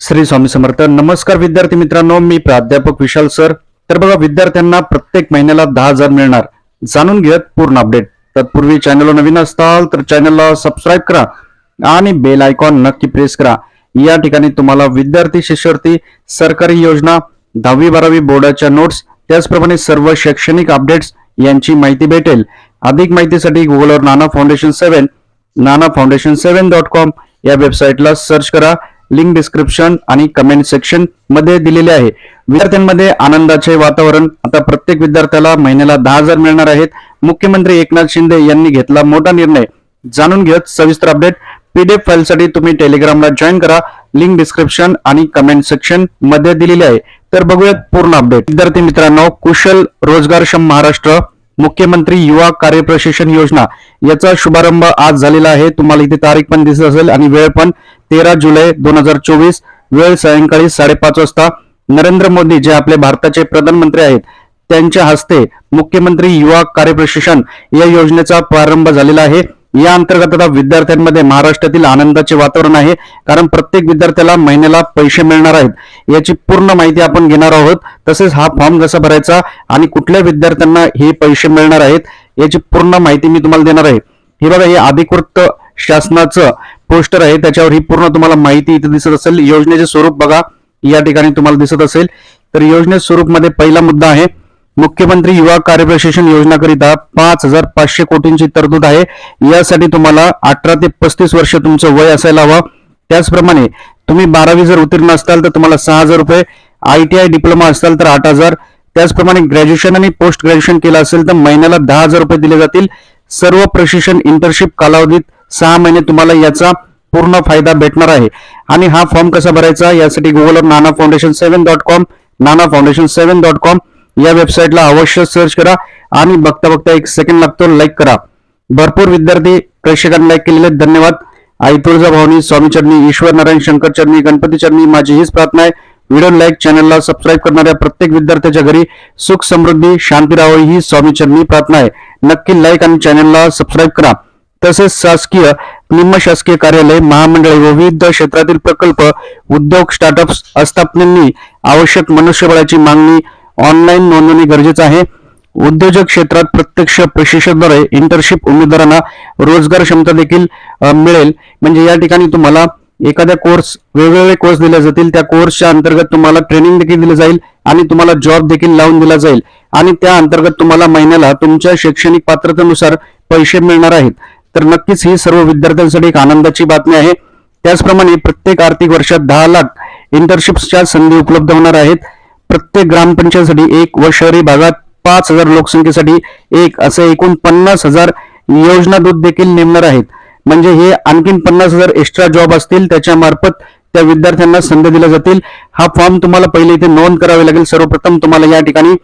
श्री स्वामी समर्थ. नमस्कार विद्यार्थी मित्रांनो मी प्राध्यापक विशाल सर. तर बघा विद्यार्थ्यांना प्रत्येक महिन्याला दहा हजार मिळणार. जाणून घेत पूर्ण अपडेट तत्पूर्वी चॅनलला नवीन असताल तर चॅनलला सबस्क्राईब करा आणि बेल आयकॉन नक्की प्रेस करा. या ठिकाणी तुम्हाला विद्यार्थी शिष्यवृत्ती सरकारी योजना दहावी बारावी बोर्डाच्या नोट्स त्याचप्रमाणे सर्व शैक्षणिक अपडेट्स यांची माहिती भेटेल. अधिक माहितीसाठी गुगलवर Nana foundation seven Nana foundation seven dot com या वेबसाईटला सर्च करा. लिंक डिस्क्रिप्शन आणि कमेंट सेक्शनमध्ये दिलेले आहे. विद्यार्थ्यांमध्ये आनंदाचे वातावरण. आता प्रत्येक विद्यार्थ्याला महिन्याला दहा हजार मिळणार आहेत. मुख्यमंत्री एकनाथ शिंदे यांनी घेतला मोठा निर्णय. जाणून घेत सविस्तर अपडेट. पीडीएफ फाईलसाठी तुम्ही टेलिग्रामला जॉईन करा. लिंक डिस्क्रिप्शन आणि कमेंट सेक्शनमध्ये दिलेली आहे. तर बघूयात पूर्ण अपडेट. विद्यार्थी मित्रांनो कुशल रोजगारक्षम महाराष्ट्र मुख्यमंत्री युवा कार्यप्रशिक्षण योजना. याचा शुभारंभ आज झालेला आहे. तुम्हाला इथे तारीख पण दिसत असेल आणि वेळ पण तेरा जुलै दोन हजार चोवीस वेळ सायंकाळी साडेपाच वाजता नरेंद्र मोदी जे आपले भारताचे प्रधानमंत्री आहेत त्यांच्या हस्ते मुख्यमंत्री युवा कार्यप्रशिक्षण या योजनेचा प्रारंभ झालेला आहे. या अंतर्गत आता विद्यार्थ्यांमध्ये महाराष्ट्रातील आनंदाचे वातावरण आहे कारण प्रत्येक विद्यार्थ्याला महिन्याला पैसे मिळणार आहेत याची पूर्ण माहिती आपण घेणार आहोत. तसेच हा फॉर्म कसा भरायचा आणि कुठल्या विद्यार्थ्यांना हे पैसे मिळणार आहेत याची पूर्ण माहिती मी तुम्हाला देणार आहे. हे बघा हे अधिकृत शासनाचं पोस्टर आहे त्याच्यावर ही पूर्ण तुम्हाला माहिती इथे दिसत असेल. योजनेचे स्वरूप बघा या ठिकाणी तुम्हाला दिसत असेल. तर योजने स्वरूपमध्ये पहिला मुद्दा आहे मुख्यमंत्री युवा कार्यप्रशिक्षण योजनाकरिता पाच हजार पाचशे कोटींची तरतूद आहे. यासाठी तुम्हाला अठरा ते पस्तीस वर्ष तुमचं वय असायला हवं. त्याचप्रमाणे तुम्ही बारावी जर उत्तीर्ण असाल तर तुम्हाला सहा हजार रुपये आय टी आय डिप्लोमा असाल तर आठ हजार. त्याचप्रमाणे ग्रॅज्युएशन आणि पोस्ट ग्रॅज्युएशन केलं असेल तर महिन्याला दहा हजार रुपये दिले जातील. सर्व प्रशिक्षण इंटर्नशिप कालावधीत सहा महिने तुम्हाला याचा पूर्ण फायदा भेटणार आहे. आणि हा फॉर्म कसा भरायचा? यासाठी गुगलवर Nana foundation seven dot com Nana foundation seven dot com या वेबसाईटला अवश्य सर्च करा आणि बघता बघता एक सेकंड लागतो लाईक करा. भरपूर विद्यार्थी प्रेक्षकांनी लाईक केलेले आहेत. धन्यवाद. आई तुळजाभवानी स्वामी चरणी ईश्वर नारायण शंकर चरणी गणपती चरणी माझी हीच प्रार्थना आहे. व्हिडिओ लाईक चॅनलला सबस्क्राईब करणाऱ्या प्रत्येक विद्यार्थ्याच्या घरी सुख समृद्धी शांती राहावी ही स्वामी चरणी प्रार्थना आहे. नक्की लाईक आणि चॅनलला सबस्क्राईब करा. तसेच शासकीय निमशासकीय कार्यालय महामंडळे व विविध क्षेत्रातील प्रकल्प उद्योग स्टार्टअप्स आस्थापनेंनी आवश्यक मनुष्यबळाची मागणी ऑनलाईन नोंदणी गरजेचं आहे. उद्योजक क्षेत्रात प्रत्यक्ष प्रशिक्षणाद्वारे इंटर्नशिप उमेदवारांना रोजगार क्षमता देखील मिळेल. म्हणजे या ठिकाणी तुम्हाला एखाद्या कोर्स वेगवेगळे कोर्स दिले जातील. त्या कोर्सच्या अंतर्गत तुम्हाला ट्रेनिंग देखील दिलं जाईल आणि तुम्हाला जॉब देखील लावून दिला जाईल. आणि त्या अंतर्गत तुम्हाला महिन्याला तुमच्या शैक्षणिक पात्रतेनुसार पैसे मिळणार आहेत. तर नक्कीच ही सर्व विद्यार्थ्यांसाठी एक आनंदाची बातमी आहे. त्याचप्रमाणे प्रत्येक आर्थिक वर्षात दहा लाख इंटर्नशिप्सच्या संधी उपलब्ध होणार आहेत. प्रत्येक ग्रामपंचायतसाठी एक व शहरी भागात पाच हजार लोकसंख्येसाठी एक असे एकूण पन्नास हजार योजना दूध देखील नेमणार आहेत. म्हणजे हे आणखीन पन्नास हजार एक्स्ट्रा जॉब असतील त्याच्या मार्फत त्या विद्यार्थ्यांना संधी दिल्या जातील. हा फॉर्म तुम्हाला पहिले इथे नोंद करावी लागेल. सर्वप्रथम तुम्हाला या ठिकाणी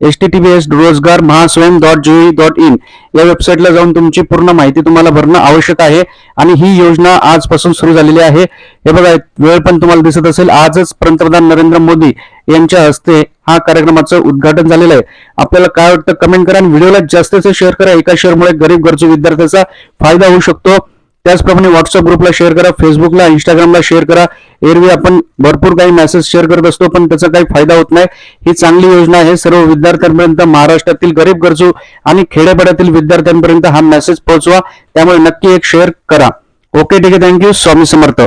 H T T P S Rojgar Mahaswayam dot G O V dot in या वेबसाईटला जाऊन तुमची पूर्ण माहिती तुम्हाला भरणं आवश्यक आहे आणि ही योजना आजपासून सुरू झालेली आहे. हे बघा वेळ पण तुम्हाला दिसत असेल. आजच पंतप्रधान नरेंद्र मोदी यांच्या हस्ते हा कार्यक्रमाचं उद्घाटन झालेलं आहे. आपल्याला काय वाटतं? कमेंट करा आणि व्हिडिओला जास्तीचं शेअर करा. एका शेअरमुळे गरीब गरजू विद्यार्थ्याचा फायदा होऊ शकतो. त्याचप्रमाणे व्हॉट्सअप ग्रुपला शेअर करा फेसबुकला इंस्टाग्रामला शेअर करा. एरवी आपण भरपूर काही मेसेज शेअर करत असतो पण त्याचा काही फायदा होत नाही. ही चांगली योजना आहे. सर्व विद्यार्थ्यांपर्यंत महाराष्ट्रातील गरीब गरजू आणि खेड्यापाड्यातील विद्यार्थ्यांपर्यंत हा मेसेज पोहोचवा. त्यामुळे नक्की एक शेअर करा. ओके ठीक आहे. Thank you Swami Samarth.